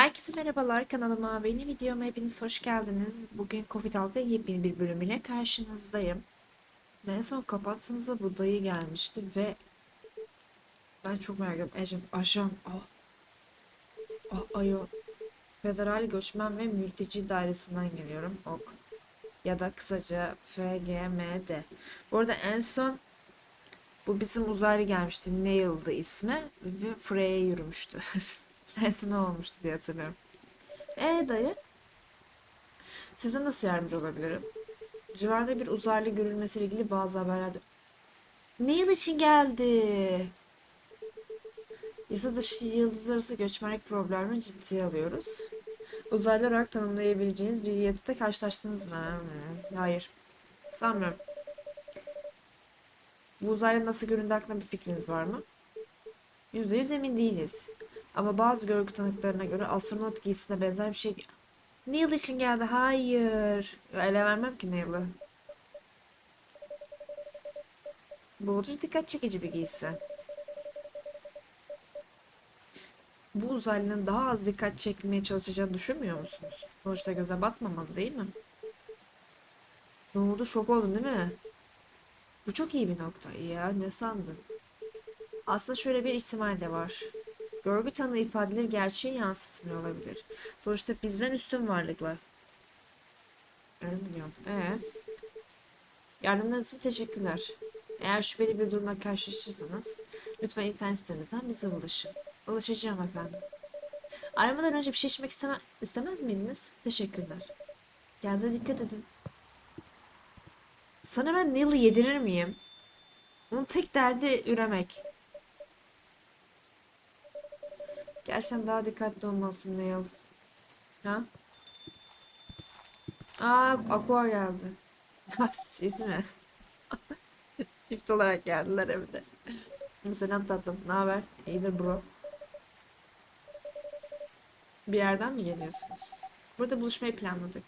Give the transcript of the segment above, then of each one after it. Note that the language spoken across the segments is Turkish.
Herkese merhabalar kanalıma ve yeni videoma hepiniz hoş geldiniz. Bugün Covid Halk'a yepyeni bir bölümüyle karşınızdayım. En son kapattığımızda bu dayı gelmişti ve ben çok merak ediyorum. Agent, ajan, ah, ah, ayo. Federal Göçmen ve Mülteci Dairesi'nden geliyorum. Ok. Ya da kısaca FGMD. Bu arada en son bu bizim uzaylı gelmişti. Neil'dı ismi ve Frey'e yürümüştü. En son olmuştu diye hatırlıyorum. E dayı? Size nasıl yardımcı olabilirim? Civarda bir uzaylı görülmesiyle ilgili bazı haberler... Neil için geldi. Yasa dışı yıldız arası göçmenlik problemini ciddiye alıyoruz. Uzaylı olarak tanımlayabileceğiniz bir yatıda karşılaştınız mı? Hmm, Hayır. Sanmıyorum. Bu uzaylı nasıl göründüğü hakkında bir fikriniz var mı? %100 emin değiliz. Ama bazı görgü tanıklarına göre astronot giysisine benzer bir şey... Neil için geldi. Hayır. Ele vermem ki Neil'ı. Bu oldukça dikkat çekici bir giysi. Bu uzaylının daha az dikkat çekmeye çalışacağını düşünmüyor musunuz? Sonuçta göze batmamalı değil mi? Ne oldu? Şok oldun değil mi? Bu çok iyi bir nokta. Ya ne sandın? Aslında şöyle bir ihtimal de var. Görgü tanığı ifadeleri gerçeği yansıtmıyor olabilir. Sonuçta bizden üstün varlıklar. Öyle mi diyorum? Ee? Yardımlarınız için teşekkürler. Eğer şüpheli bir durumla karşılaşırsanız lütfen internet sitemizden bize ulaşın. Ulaşacağım efendim. Ayrılmadan önce bir şey içmek isteme istemez miydiniz? Teşekkürler. Kendinize dikkat edin. Sana ben Neil'i yedirir miyim? Onun tek derdi üremek. Gerçekten daha dikkatli olmalısın Neil. Ha? Aa, Aqua geldi. Ha, Siz mi? Çift olarak geldiler evde. Selam tatlım. Ne haber? İyidir bro. Bir yerden mi geliyorsunuz? Burada buluşmayı planladık.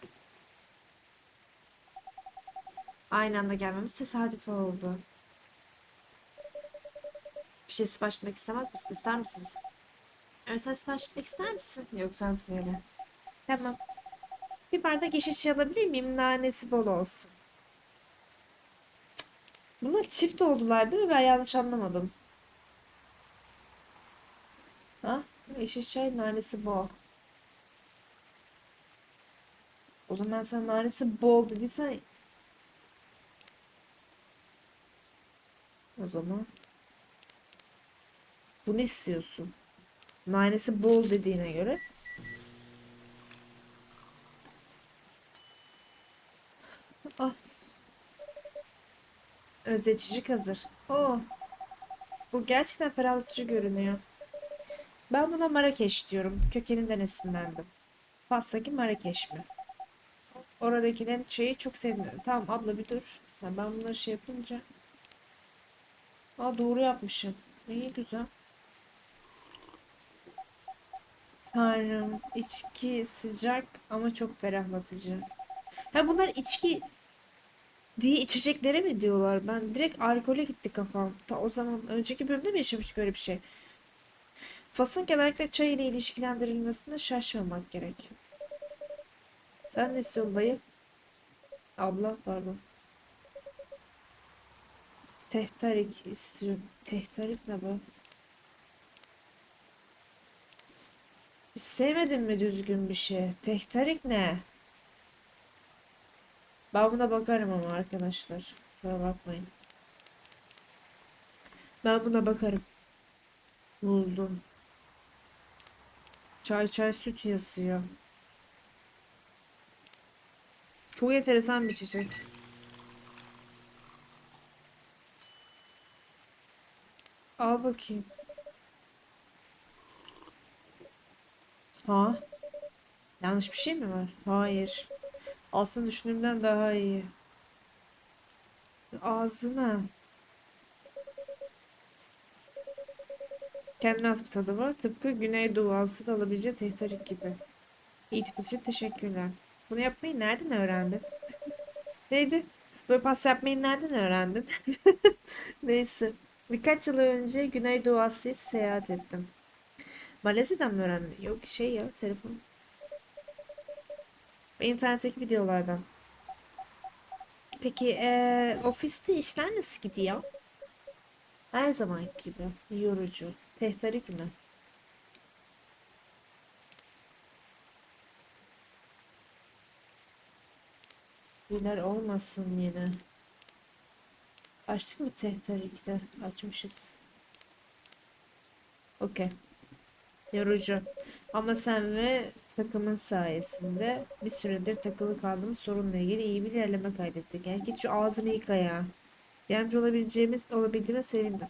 Aynı anda gelmemiz tesadüf oldu. Bir şey sipariş etmek istemez misin? İster misiniz? Özel sipariş etmek ister misin? Yok sen söyle. Tamam. Bir bardak yeşil çay alabilir miyim? Nanesi bol olsun. Bunlar çift oldular değil mi? Ben yanlış anlamadım. Ha? Yeşil çay nanesi bol. O zaman sen nanesi bol dediysen o zaman bunu istiyorsun. Nanesi bol dediğine göre. Al. Özleçicik hazır. Oo. Bu gerçekten ferahlatıcı görünüyor. Ben buna Marrakeş diyorum. Kökeninden esinlendim. Pastaki Marrakeş mi? Oradakilerin şeyi çok sevdim. Tamam abla bir dur. Sen ben bunları şey yapınca. Aa doğru yapmışım. İyi güzel. Tanrım, içki sıcak ama çok ferahlatıcı. Ha bunlar içki diye içeceklere mi diyorlar? Ben direkt alkole gitti kafam. Ta o zaman önceki bölümde mi yaşamıştık öyle bir şey? Fas'ın genellikle çay ile ilişkilendirilmesine şaşmamak gerek. Sen ne istiyorsun dayı? Abla pardon. Tehtarik istiyorum. Tehtarik ne bu? Sevmedin mi düzgün bir şey? Tehtarik ne? Ben buna bakarım ama arkadaşlar. Kusura bakmayın. Ben buna bakarım. Buldum. Çay çay süt yazıyor. Çok enteresan bir çiçek. Al bakayım. Ha? Yanlış bir şey mi var? Hayır. Aslında düşündüğümden daha iyi. Ağzına. Kendine has bir tadı var. Tıpkı Güneydoğu Asya'da alabileceği tehtarik gibi. İltifat için teşekkürler. Bunu yapmayı nereden öğrendin? Neydi? Böyle pasta yapmayı nereden öğrendin? Neyse. Birkaç yıl önce Güneydoğu Asya'ya seyahat ettim. Malezya'dan mı öğrendin? Yok şey ya telefon. İnternetteki videolardan. Peki eee, ofiste işler nasıl gidiyor? Her zaman gibi. Yorucu. Tehterik mi? Günler olmasın yine. Açtık mı tehtarikte? Açmışız. Okey. Yorucu. Ama sen ve takımın sayesinde bir süredir takılı kaldığımız sorunla ilgili iyi bir ilerleme kaydettik. Yani git şu ağzını yıka ya. Yardımcı olabileceğimiz olabildiğime sevindim.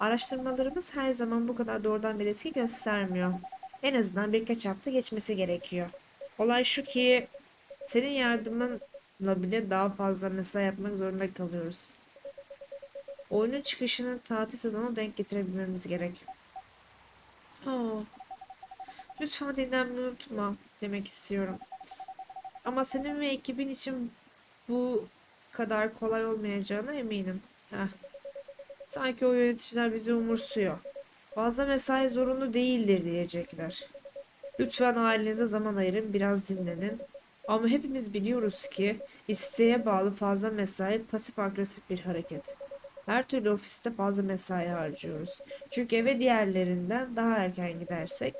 Araştırmalarımız her zaman bu kadar doğrudan bir etki göstermiyor. En azından birkaç hafta geçmesi gerekiyor. Olay şu ki senin yardımınla bile daha fazla mesai yapmak zorunda kalıyoruz. Oyunun çıkışını tatil sezonu denk getirebilmemiz gerek. Aa, lütfen dinlenmeyi unutma demek istiyorum. Ama senin ve ekibin için bu kadar kolay olmayacağına eminim. Heh. Sanki o yöneticiler bizi umursuyor. Fazla mesai zorunlu değildir diyecekler. Lütfen ailenize zaman ayırın, biraz dinlenin. Ama hepimiz biliyoruz ki isteğe bağlı fazla mesai pasif agresif bir hareket. Her türlü ofiste fazla mesai harcıyoruz. Çünkü eve diğerlerinden daha erken gidersek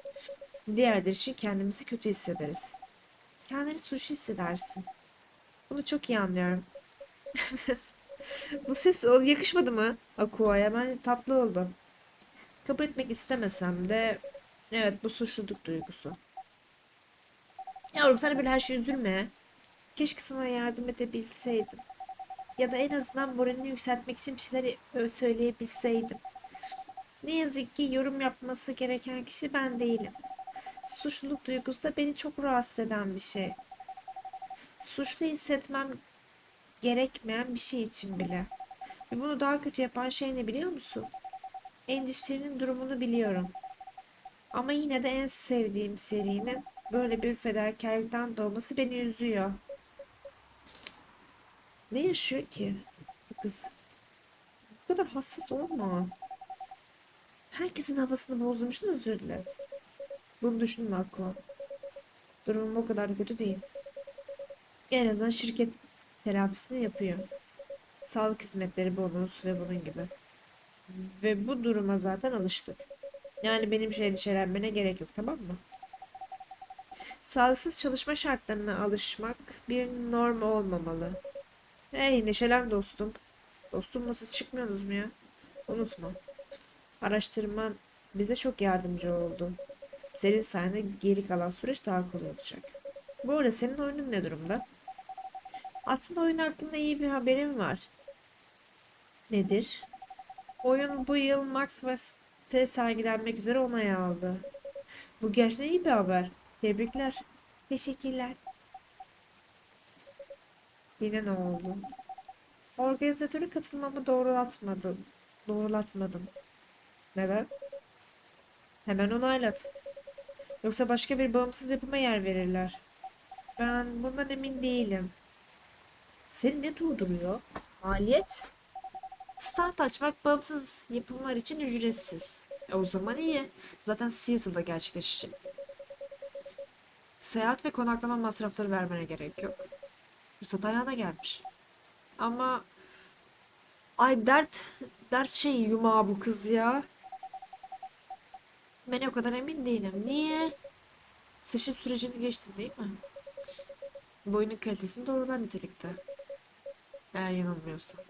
diğerleri için kendimizi kötü hissederiz. Kendini suçlu hissedersin. Bunu çok iyi anlıyorum. Bu ses yakışmadı mı Aqua'ya? Bence tatlı oldu. Kabul etmek istemesem de evet bu suçluluk duygusu. Yavrum de böyle her şey üzülme. Keşke sana yardım edebilseydim. Ya da en azından moralini yükseltmek için bir şeyler ö- söyleyebilseydim. Ne yazık ki yorum yapması gereken kişi ben değilim. Suçluluk duygusu da beni çok rahatsız eden bir şey. Suçlu hissetmem gerekmeyen bir şey için bile. Ve bunu daha kötü yapan şey ne biliyor musun? Endüstrinin durumunu biliyorum. Ama yine de en sevdiğim serinin böyle bir fedakarlıktan doğması beni üzüyor. Ne yaşıyor ki bu kız? Bu kadar hassas olma. Herkesin havasını bozdum için özür dilerim. Bunu düşünme Akko. Durumum o kadar kötü değil. En azından şirket telafisini yapıyor. Sağlık hizmetleri bonus ve bunun gibi. Ve bu duruma zaten alıştık. Yani benim şey endişelenmene gerek yok tamam mı? Sağlıksız çalışma şartlarına alışmak bir norm olmamalı. Hey neşelen dostum. Dostum mu siz çıkmıyorsunuz mu ya? Unutma. Araştırman bize çok yardımcı oldu. Senin sayende geri kalan süreç daha kolay olacak. Bu arada senin oyunun ne durumda? Aslında oyun hakkında iyi bir haberim var. Nedir? Oyun bu yıl Max West'te sergilenmek üzere onay aldı. Bu gerçekten iyi bir haber. Tebrikler. Teşekkürler. Yine ne oldu? Organizatörü katılmamı doğrulatmadım. Doğrulatmadım. Neden? Hemen onaylat. Yoksa başka bir bağımsız yapıma yer verirler. Ben bundan emin değilim. Seni ne durduruyor? Maliyet? Stand açmak bağımsız yapımlar için ücretsiz. E o zaman iyi. Zaten Seattle'da gerçekleşecek. Seyahat ve konaklama masrafları vermene gerek yok. Fırsat ayağına gelmiş. Ama ay dert dert şey yumağı bu kız ya. Ben o kadar emin değilim. Niye? Seçim sürecini geçtin değil mi? Bu oyunun kalitesini doğrular nitelikte. Eğer yanılmıyorsam.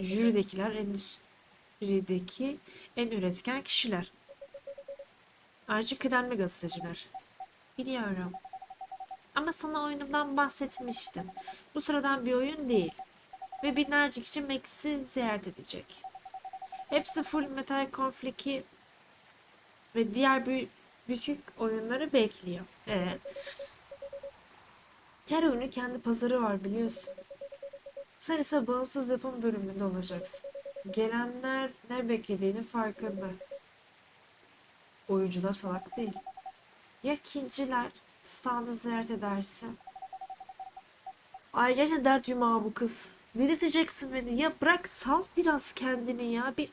Jüridekiler endüstrideki en üretken kişiler. Ayrıca kıdemli gazeteciler. Biliyorum. Ama sana oyunumdan bahsetmiştim. Bu sıradan bir oyun değil. Ve binlerce kişi Max'i ziyaret edecek. Hepsi Full Metal Conflict'i ve diğer büyük, küçük oyunları bekliyor. Evet. Her oyunun kendi pazarı var biliyorsun. Sen ise bağımsız yapım bölümünde olacaksın. Gelenler ne beklediğini farkında. Oyuncular salak değil. Ya kinciler standı ziyaret ederse? Ay gerçekten dert yumağı bu kız. Ne diyeceksin beni? Ya bırak sal biraz kendini ya. Bir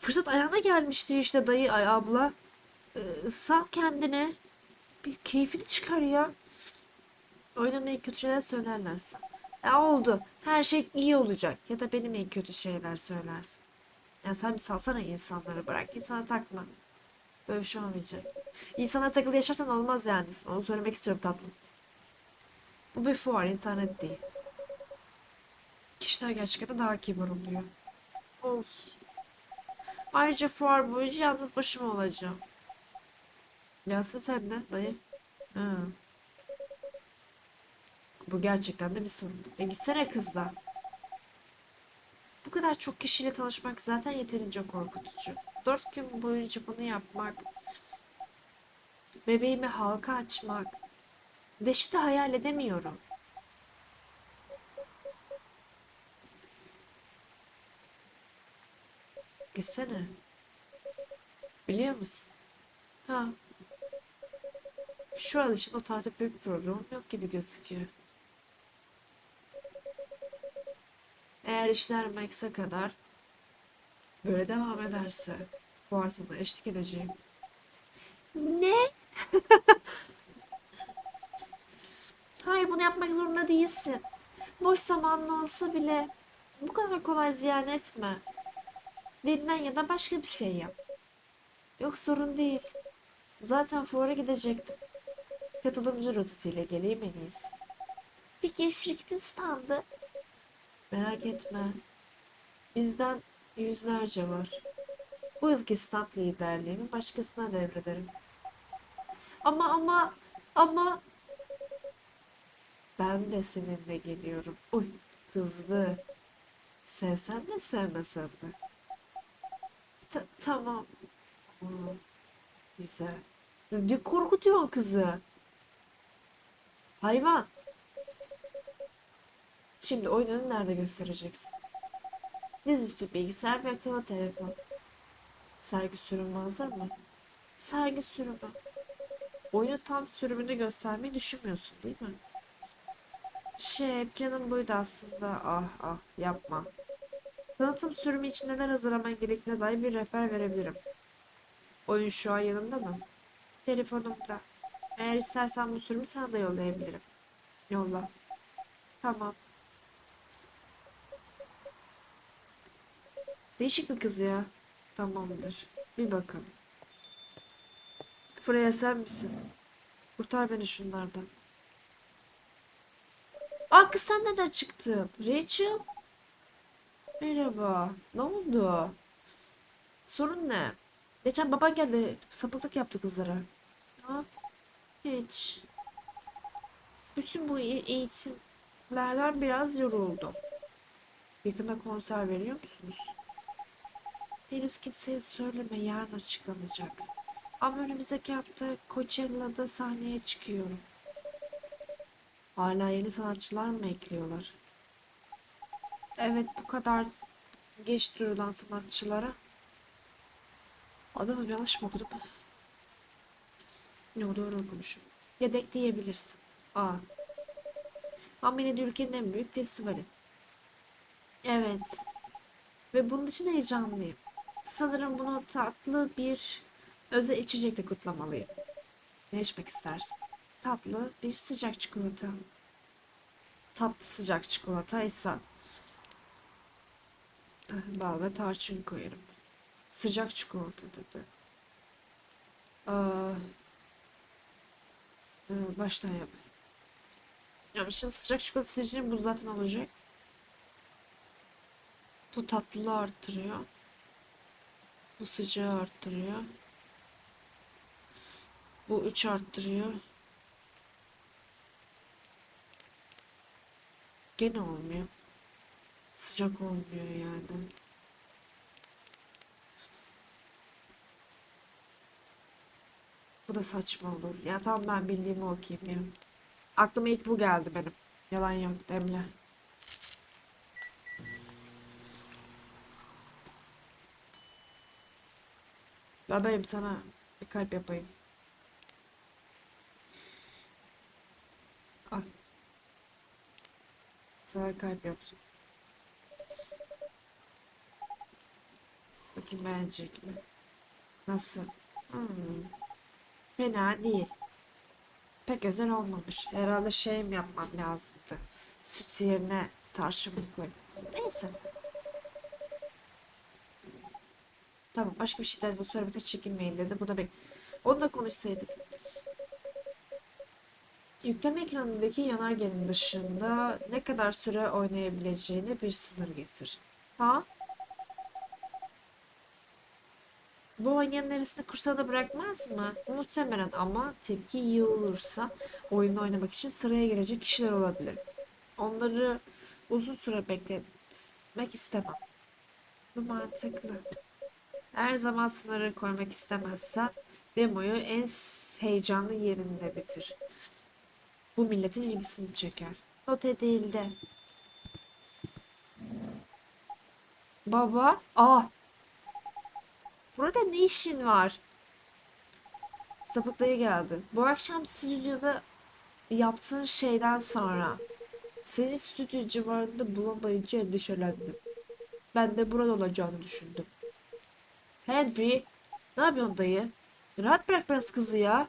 fırsat ayağına gelmişti işte dayı ay abla. Ee, sal kendini. Bir keyfini çıkar ya. Oynamayı kötü şeyler söylerlerse. Ya oldu. Her şey iyi olacak. Ya da benim en kötü şeyler söylersin. Ya sen bir salsana insanları bırak. İnsana takma. Böyle bir şey olmayacak. İnsana takılı yaşarsan olmaz yani. Onu söylemek istiyorum tatlım. Bu bir fuar, internet değil. Kişiler gerçekten daha kibar oluyor. Of. Ayrıca fuar boyunca yalnız başıma olacağım. Gelsin sen de dayı. Ha. Bu gerçekten de bir sorun. E gitsene kızla. Bu kadar çok kişiyle tanışmak zaten yeterince korkutucu. Dört gün boyunca bunu yapmak, bebeğimi halka açmak, dehşeti hayal edemiyorum. Gitsene. Biliyor musun? Ha. Şu an için o tatil büyük bir programım yok gibi gözüküyor. Eğer işler Max'e kadar böyle devam ederse bu artada eşlik edeceğim. Ne? Hayır bunu yapmak zorunda değilsin. Boş zamanlı olsa bile bu kadar kolay ziyan etme. Dinlen ya da başka bir şey yap. Yok sorun değil. Zaten fuara gidecektim. Katılımcı rotatiyle geleyim en iyisi. Peki eşliktin standı? Merak etme. Bizden yüzlerce var. Bu yılki stand liderliğimi başkasına devrederim. Ama ama ama ben de seninle geliyorum. Uy kızdı. Sevsen de sevmesen de. Ta- tamam. Aa, güzel. Ne korkutuyorsun kızı? Hayvan. Şimdi oyununu nerede göstereceksin? Dizüstü bilgisayar ve akıllı telefon. Sergi sürümü hazır mı? Sergi sürümü. Oyunu tam sürümünü göstermeyi düşünmüyorsun değil mi? Şey, planım buydu aslında. Ah ah yapma. Tanıtım sürümü için neler hazırlaman gerektiğine dair bir rehber verebilirim. Oyun şu an yanımda mı? Telefonumda. Eğer istersen bu sürümü sana da yollayabilirim. Yolla. Tamam. Değişik bir kız ya. Tamamdır. Bir bakalım. Freya sen misin? Kurtar beni şunlardan. Aa kız sen neden çıktın? Rachel? Merhaba. Ne oldu? Sorun ne? Geçen baban geldi. Sapıklık yaptı kızlara. Ha? Hiç. Bütün bu e- eğitimlerden biraz yoruldum. Yakında konser veriyor musunuz? Henüz kimseye söyleme yarın açıklanacak. Ama önümüzdeki hafta Coachella'da sahneye çıkıyorum. Hala yeni sanatçılar mı ekliyorlar? Evet bu kadar geç duyulan sanatçılara. Adamı yanlış mı okudum? Yo doğru okumuşum. Yedek diyebilirsin. Aa. Ama yine de ülkenin en büyük festivali. Evet. Ve bunun için heyecanlıyım. Sanırım bunu tatlı bir özel içecekle kutlamalıyım. Ne içmek istersin? Tatlı bir sıcak çikolata. Tatlı sıcak çikolataysa eh, bal ve tarçın koyarım. Sıcak çikolata dedi. Aa, ee, baştan yap. Ya şimdi sıcak çikolata seçeneği bu zaten olacak. Bu tatlılığı arttırıyor. Bu sıcağı arttırıyor. Bu 3 arttırıyor. Gene olmuyor. Sıcak olmuyor yani. Bu da saçma olur. Ya tamam ben bildiğimi okuyayım ya. Aklıma ilk bu geldi benim. Yalan yok demle. Bebeğim sana bir kalp yapayım. Al. Sana kalp yaptım. Bakayım beğenecek mi? Nasıl? Hmm. Fena değil. Pek özel olmamış. Herhalde şey mi yapmam lazımdı? Süt yerine tarçın mı koy? Neyse. Tamam başka bir şeyden de söylemekten çekinmeyin dedi. Bu da bek. Onunla konuşsaydık. Yükleme ekranındaki yönergenin dışında ne kadar süre oynayabileceğine bir sınır getir. Ha? Bu oynayanın hevesini kursağına bırakmaz mı? Muhtemelen ama tepki iyi olursa oyunu oynamak için sıraya girecek kişiler olabilir. Onları uzun süre bekletmek istemem. Bu mantıklı. Her zaman sınırı koymak istemezsen demoyu en heyecanlı yerinde bitir. Bu milletin ilgisini çeker. Not edildi. Baba, aa. Burada ne işin var? Sapık geldi. Bu akşam stüdyoda yaptığın şeyden sonra seni stüdyo civarında bulamayınca endişelendim. Ben de burada olacağını düşündüm. Henry, ne yapıyorsun dayı? Rahat bırak biraz kızı ya.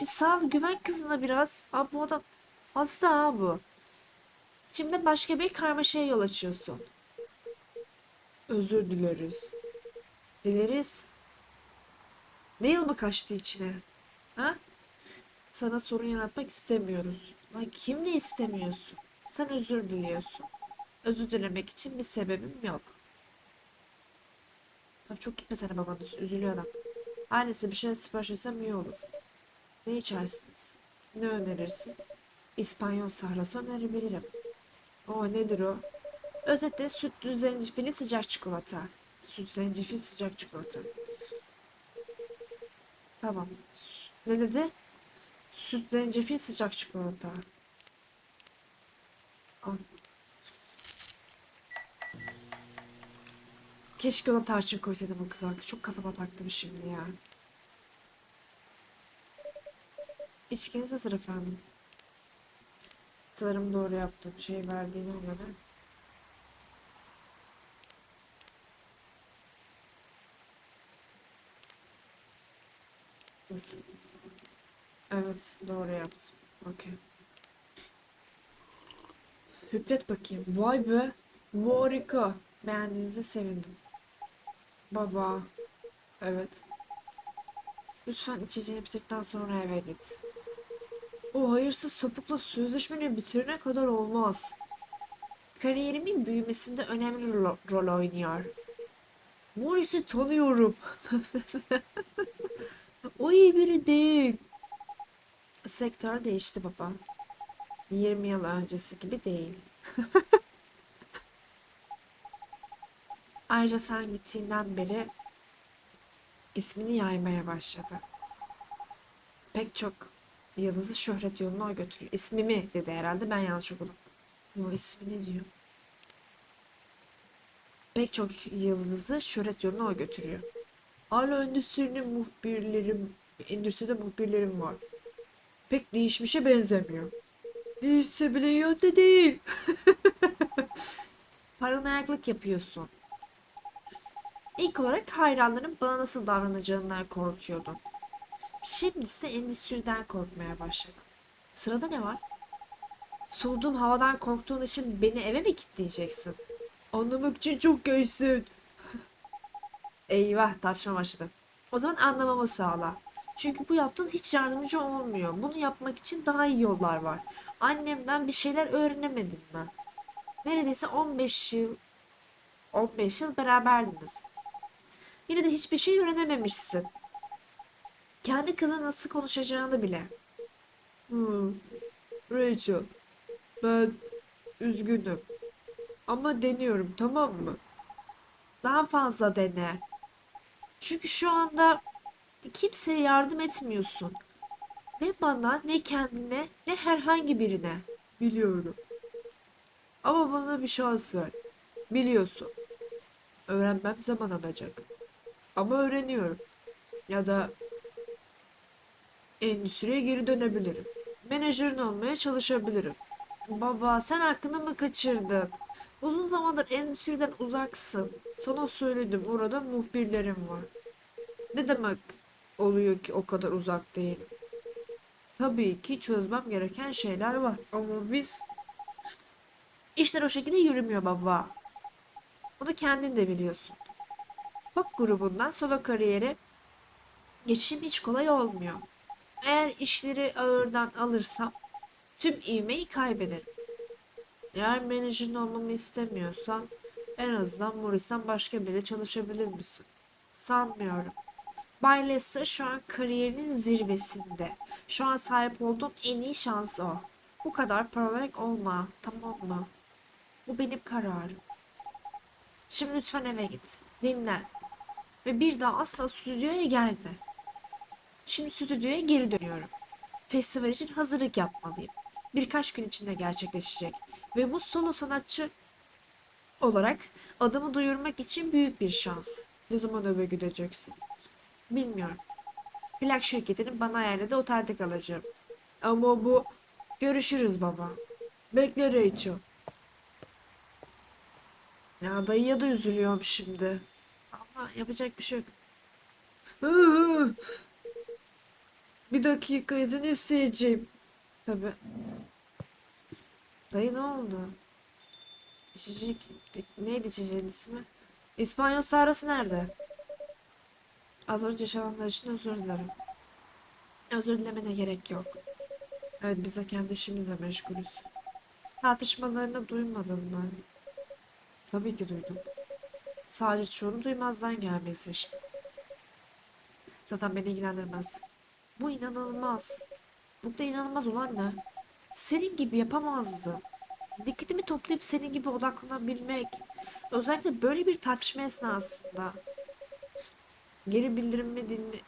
Bir sal, güven kızına biraz. Abi bu adam hasta ha bu. Şimdi başka bir karmaşaya yol açıyorsun. Özür dileriz. Dileriz. Ne yıl mı kaçtı içine? Ha? Sana sorun yaratmak istemiyoruz. Lan kim ne istemiyorsun? Sen özür diliyorsun. Özür dilemek için bir sebebim yok. Abi çok gitmesene üstüne, üzülüyor adam. Annesi bir şey sipariş etsem iyi olur. Ne içersiniz? Ne önerirsin? İspanyol sahrası önerebilirim. O nedir o? Özetle sütlü zencefilli sıcak çikolata. Süt zencefil sıcak çikolata. Tamam. Ne dedi? Süt zencefil sıcak çikolata. Al. Keşke ona tarçın koysaydım o kıza. Çok kafama taktım şimdi ya. İçkiniz hazır efendim. Sanırım doğru yaptım. Şey verdiğine göre. Dur. Evet, doğru yaptım. Okey. Hüplet bakayım. Vay be. Harika. Beğendiğinize sevindim. Baba. Evet. Lütfen içeceğini bitirdikten sonra eve git. O hayırsız sapıkla sözleşmeni bitirene kadar olmaz. Kariyerimin büyümesinde önemli rol, rol oynuyor. Morris'i tanıyorum. o iyi biri değil. Sektör değişti baba. 20 yıl öncesi gibi değil. Ayrıca sen gittiğinden beri ismini yaymaya başladı. Pek çok yıldızı şöhret yoluna o götürüyor. İsmimi dedi herhalde ben yanlış okudum. Yo ismini diyor. Pek çok yıldızı şöhret yoluna götürüyor. Hala endüstrinin muhbirlerim, endüstride muhbirlerim var. Pek değişmişe benzemiyor. Değişse bile yönde değil. Paranoyaklık yapıyorsun. İlk olarak hayranların bana nasıl davranacağından korkuyordum. Şimdi ise endüstriden korkmaya başladım. Sırada ne var? Soluduğum havadan korktuğun için beni eve mi kilitleyeceksin? Anlamak için çok gençsin. Eyvah tartışma başladı. O zaman anlamamı sağla. Çünkü bu yaptığın hiç yardımcı olmuyor. Bunu yapmak için daha iyi yollar var. Annemden bir şeyler öğrenemedin mi? Neredeyse 15 yıl 15 yıl beraberdiniz. Yine de hiçbir şey öğrenememişsin. Kendi kızı nasıl konuşacağını bile. Hmm. Rachel, ben üzgünüm. Ama deniyorum tamam mı? Daha fazla dene. Çünkü şu anda kimseye yardım etmiyorsun. Ne bana, ne kendine, ne herhangi birine. Biliyorum. Ama bana bir şans ver. Biliyorsun. Öğrenmem zaman alacak. Ama öğreniyorum. Ya da endüstriye geri dönebilirim. Menajerin olmaya çalışabilirim. Baba sen aklını mı kaçırdın? Uzun zamandır endüstriden uzaksın. Sana söyledim orada muhbirlerim var. Ne demek? oluyor ki o kadar uzak değil? Tabii ki çözmem gereken şeyler var. Ama biz... İşler o şekilde yürümüyor baba. Bunu kendin de biliyorsun. Pop grubundan solo kariyere geçişim hiç kolay olmuyor. Eğer işleri ağırdan alırsam tüm ivmeyi kaybederim. Eğer menajerin olmamı istemiyorsan en azından Morris'ten başka biriyle çalışabilir misin? Sanmıyorum. Bay Lester şu an kariyerinin zirvesinde. Şu an sahip olduğum en iyi şans o. Bu kadar paranoyak olma, tamam mı? Bu benim kararım. Şimdi lütfen eve git. Dinlen. Ve bir daha asla stüdyoya gelme. Şimdi stüdyoya geri dönüyorum. Festival için hazırlık yapmalıyım. Birkaç gün içinde gerçekleşecek. Ve bu solo sanatçı olarak adımı duyurmak için büyük bir şans. Ne zaman eve gideceksin? Bilmiyorum. Plak şirketinin bana ayarladığı otelde kalacağım. Ama bu... Görüşürüz baba. Bekle Rachel. Ya dayıya da üzülüyorum şimdi. Ama yapacak bir şey yok. Bir dakika izin isteyeceğim. Tabi. Dayı ne oldu? İçecek. Neydi içeceğin ismi? İspanyol sarısı nerede? Az önce yaşananlar için özür dilerim. Özür dilemene gerek yok. Evet biz de kendi işimizle meşgulüz. Tartışmalarını duymadın mı? Tabii ki duydum. Sadece çoğunu duymazdan gelmeyi seçtim. Zaten beni ilgilendirmez. Bu inanılmaz. Burada inanılmaz olan ne? Senin gibi yapamazdı. Dikkatimi toplayıp senin gibi odaklanabilmek. Özellikle böyle bir tartışma esnasında. Geri bildirimimi dinle...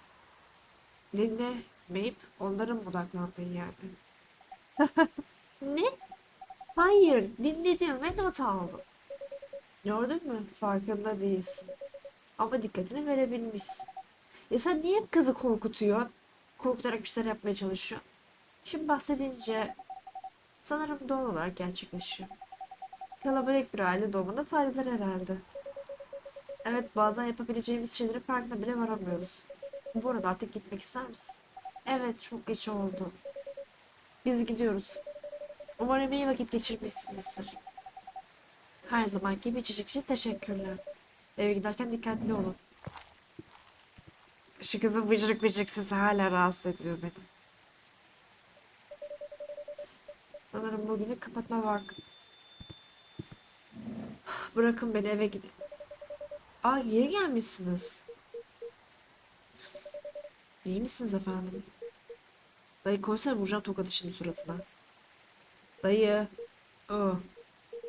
Dinlemeyip onlara mı odaklandın yani? ne? Hayır, dinledim ve not aldım. Gördün mü? Farkında değilsin. Ama dikkatini verebilmişsin. Ya sen niye kızı korkutuyorsun? Korkutarak bir şeyler yapmaya çalışıyorsun. Şimdi bahsedince sanırım doğal olarak gerçekleşiyor. Kalabalık bir aile doğumunda faydalar herhalde. Evet bazen yapabileceğimiz şeylerin farkına bile varamıyoruz. Bu arada artık gitmek ister misin? Evet çok geç oldu. Biz gidiyoruz. Umarım iyi vakit geçirmişsinizdir. Her zaman gibi içecek için teşekkürler. Eve giderken dikkatli olun. Şu kızın bıcırık bıcırık sesi hala rahatsız ediyor beni. Sanırım bugünü kapatma vakti. Bırakın beni eve gideyim. Aa geri gelmişsiniz. İyi misiniz efendim? Dayı koysana vuracağım tokadı şimdi suratına. Dayı. Aa,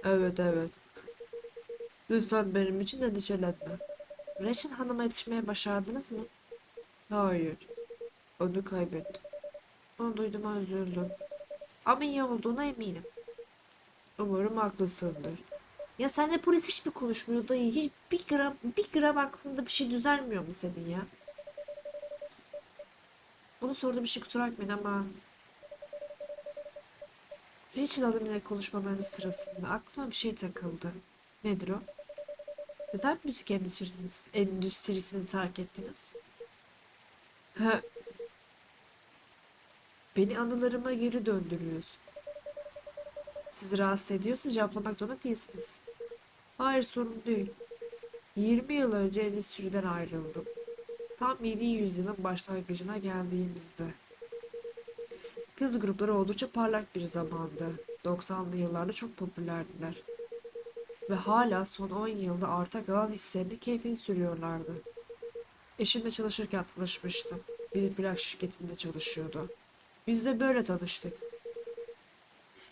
evet evet. Lütfen benim için endişelenme. Rachel Hanım'a yetişmeye başardınız mı? Hayır. Onu kaybettim. Onu duyduğuma üzüldüm. Ama iyi olduğuna eminim. Umarım haklısındır. Ya seninle polis hiç mi konuşmuyor dayı? Hiç bir gram, bir gram aklında bir şey düzelmiyor mu senin ya? Bunu sorduğum bir şey kusura bakmayın ama... Rachel Hanım'la konuşmaların sırasında aklıma bir şey takıldı. Nedir o? Neden müzik endüstrisini, endüstrisini terk ettiniz? Ha. Beni anılarıma geri döndürüyorsun. Sizi rahatsız ediyorsa cevaplamak zorunda değilsiniz. Hayır sorun değil. 20 yıl önce endüstriden ayrıldım. Tam yeni yüzyılın başlangıcına geldiğimizde. Kız grupları oldukça parlak bir zamandı. 90'lı yıllarda çok popülerdiler. Ve hala son 10 yılda arta kalan hislerini keyfini sürüyorlardı. Eşimle çalışırken tanışmıştım. Bir plak şirketinde çalışıyordu. Biz de böyle tanıştık.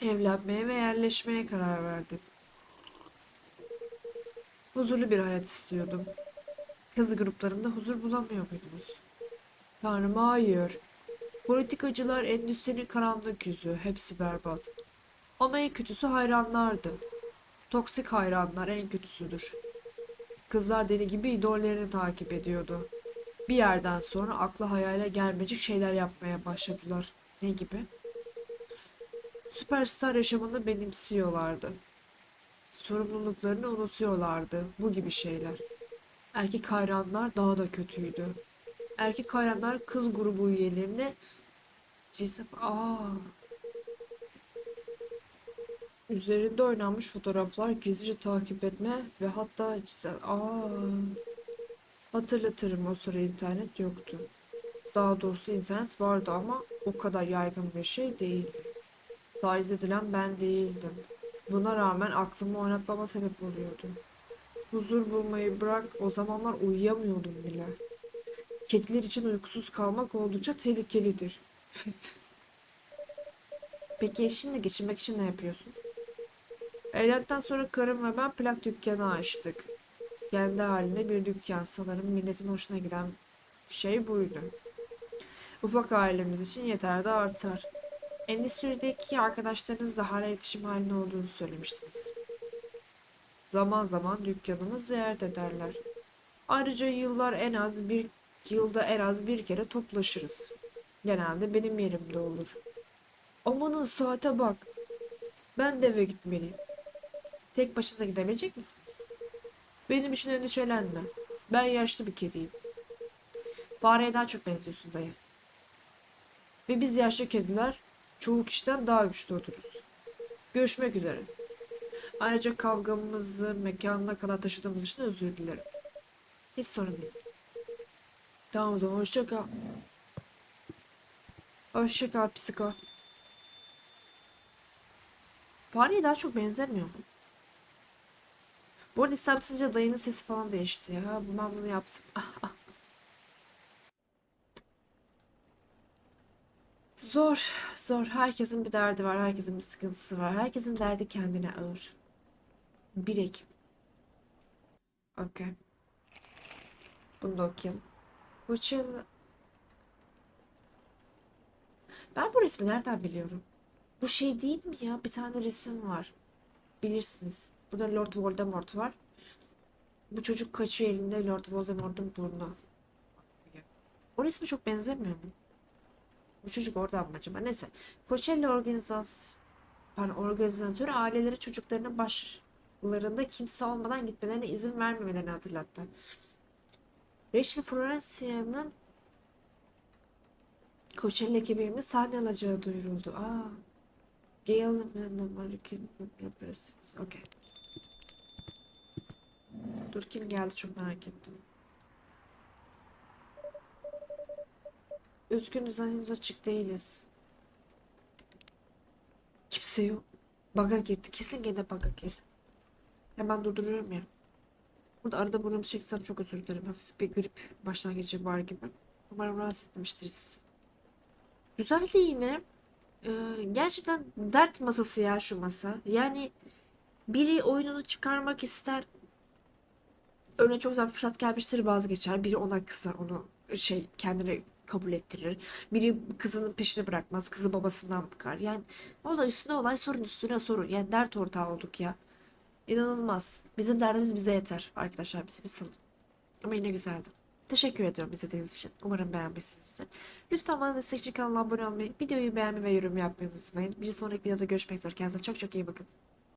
Evlenmeye ve yerleşmeye karar verdim. Huzurlu bir hayat istiyordum. Kız gruplarında huzur bulamıyor muydunuz? Tanrım hayır. Politikacılar endüstrinin karanlık yüzü, hepsi berbat. Ama en kötüsü hayranlardı. Toksik hayranlar en kötüsüdür. Kızlar deli gibi idollerini takip ediyordu. Bir yerden sonra akla hayale gelmeyecek şeyler yapmaya başladılar. Ne gibi? Süperstar yaşamını benimsiyorlardı. Sorumluluklarını unutuyorlardı. Bu gibi şeyler. Erkek hayranlar daha da kötüydü. Erkek hayranlar kız grubu üyelerine cinsel... Aa. Üzerinde oynanmış fotoğraflar gizlice takip etme ve hatta cinsel... Aa. Hatırlatırım o sıra internet yoktu. Daha doğrusu internet vardı ama o kadar yaygın bir şey değildi. Taciz edilen ben değildim. Buna rağmen aklımı oynatmama sebep oluyordu. Huzur bulmayı bırak, o zamanlar uyuyamıyordum bile. Kediler için uykusuz kalmak oldukça tehlikelidir. Peki eşinle geçinmek için ne yapıyorsun? Evlendikten sonra karım ve ben plak dükkanı açtık. Kendi halinde bir dükkan sanırım milletin hoşuna giden şey buydu. Ufak ailemiz için yeter de artar. Endüstrideki arkadaşlarınızla hala iletişim halinde olduğunu söylemiştiniz. Zaman zaman dükkanımı ziyaret ederler. Ayrıca yıllar en az bir yılda en az bir kere toplaşırız. Genelde benim yerimde olur. Amanın saate bak. Ben de eve gitmeliyim. Tek başınıza gidebilecek misiniz? Benim için endişelenme. Ben yaşlı bir kediyim. Fareye daha çok benziyorsun dayı. Ve biz yaşlı kediler çoğu kişiden daha güçlü oluruz. Görüşmek üzere. Ayrıca kavgamızı mekanına kadar taşıdığımız için özür dilerim. Hiç sorun değil. Tamam o zaman hoşça kal. Hoşça kal psiko. Fareye daha çok benzemiyor mu? Bu arada istemsizce dayının sesi falan değişti ya. Ben bunu yapsam. Zor, zor. Herkesin bir derdi var, herkesin bir sıkıntısı var. Herkesin derdi kendine ağır. 1 Ekim. Okey. Bunu da okuyalım. Coachella... Ben bu resmi nereden biliyorum? Bu şey değil mi ya? Bir tane resim var. Bilirsiniz. Burada Lord Voldemort var. Bu çocuk kaçıyor elinde Lord Voldemort'un burnu. O resme çok benzemiyor mu? Bu çocuk oradan mı acaba? Neyse. Coachella organizas pardon, organizatörü aileleri çocuklarının başlarında kimse olmadan gitmelerine izin vermemelerini hatırlattı. Rachel Florencia'nın Coachella ekibinin sahne alacağı duyuruldu. Aa. Gail American Okey. Dur kim geldi çok merak ettim. Üzgünüz henüz açık değiliz. Kimse yok. Baga girdi. Kesin gene baga girdi. Hemen durduruyorum ya. Burada arada burnumu çeksem çok özür dilerim. Hafif bir grip başlangıcı var gibi. Umarım rahatsız etmemiştir sizi. Güzeldi yine. Ee, gerçekten dert masası ya şu masa. Yani biri oyununu çıkarmak ister. Önüne çok güzel bir fırsat gelmiştir vazgeçer. Biri ona kısar onu şey kendine kabul ettirir. Biri kızının peşini bırakmaz. Kızı babasından bıkar. Yani olay üstüne olay sorun üstüne sorun. Yani dert ortağı olduk ya. İnanılmaz. Bizim derdimiz bize yeter arkadaşlar. Bizi bir salın. Ama yine güzeldi. Teşekkür ediyorum izlediğiniz için. Umarım beğenmişsinizdir. Lütfen bana destek için kanala abone olmayı, videoyu beğenmeyi ve yorum yapmayı unutmayın. Bir sonraki videoda görüşmek üzere. Kendinize çok çok iyi bakın.